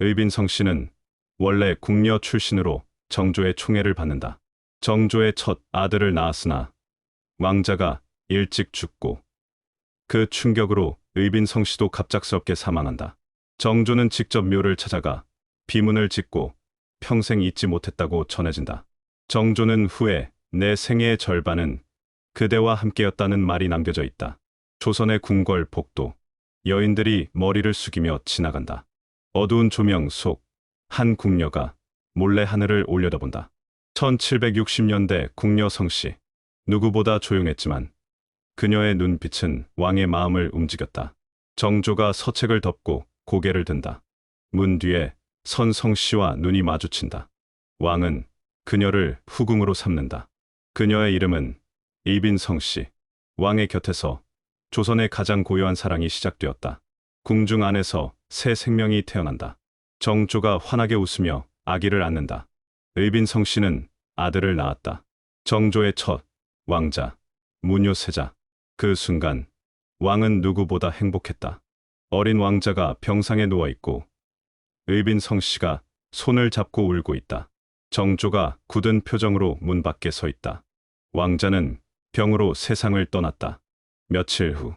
의빈성 씨는 원래 궁녀 출신으로 정조의 총애를 받는다. 정조의 첫 아들을 낳았으나 왕자가 일찍 죽고 그 충격으로 의빈성 씨도 갑작스럽게 사망한다. 정조는 직접 묘를 찾아가 비문을 짓고 평생 잊지 못했다고 전해진다. 정조는 후에 내 생애의 절반은 그대와 함께였다는 말이 남겨져 있다. 조선의 궁궐 복도 여인들이 머리를 숙이며 지나간다. 어두운 조명 속 한 궁녀가 몰래 하늘을 올려다본다. 1760년대 궁녀 성씨 누구보다 조용했지만 그녀의 눈빛은 왕의 마음을 움직였다. 정조가 서책을 덮고 고개를 든다. 문 뒤에 선 성 씨와 눈이 마주친다. 왕은 그녀를 후궁으로 삼는다. 그녀의 이름은 이빈성 씨. 왕의 곁에서 조선의 가장 고요한 사랑이 시작되었다. 궁중 안에서 새 생명이 태어난다. 정조가 환하게 웃으며 아기를 안는다. 의빈성 씨는 아들을 낳았다. 정조의 첫 왕자, 무뇨세자. 그 순간 왕은 누구보다 행복했다. 어린 왕자가 병상에 누워 있고 의빈성 씨가 손을 잡고 울고 있다. 정조가 굳은 표정으로 문 밖에 서 있다. 왕자는 병으로 세상을 떠났다. 며칠 후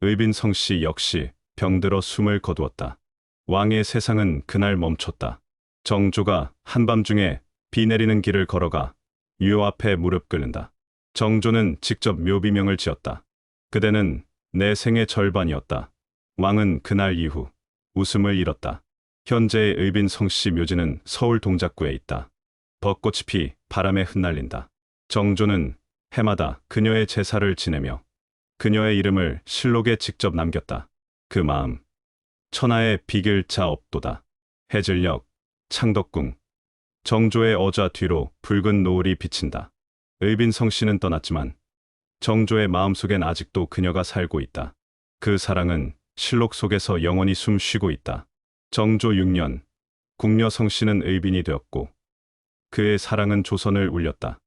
의빈성 씨 역시 병들어 숨을 거두었다. 왕의 세상은 그날 멈췄다. 정조가 한밤중에 비 내리는 길을 걸어가 유 앞에 무릎 꿇는다. 정조는 직접 묘비명을 지었다. 그대는 내 생의 절반이었다. 왕은 그날 이후 웃음을 잃었다. 현재의 의빈 성 씨 묘지는 서울 동작구에 있다. 벚꽃이 피 바람에 흩날린다. 정조는 해마다 그녀의 제사를 지내며 그녀의 이름을 실록에 직접 남겼다. 그 마음. 천하의 비길자 없도다. 해질녘, 창덕궁. 정조의 어좌 뒤로 붉은 노을이 비친다. 의빈성 씨는 떠났지만 정조의 마음속엔 아직도 그녀가 살고 있다. 그 사랑은 실록 속에서 영원히 숨 쉬고 있다. 정조 6년, 궁녀성 씨는 의빈이 되었고 그의 사랑은 조선을 울렸다.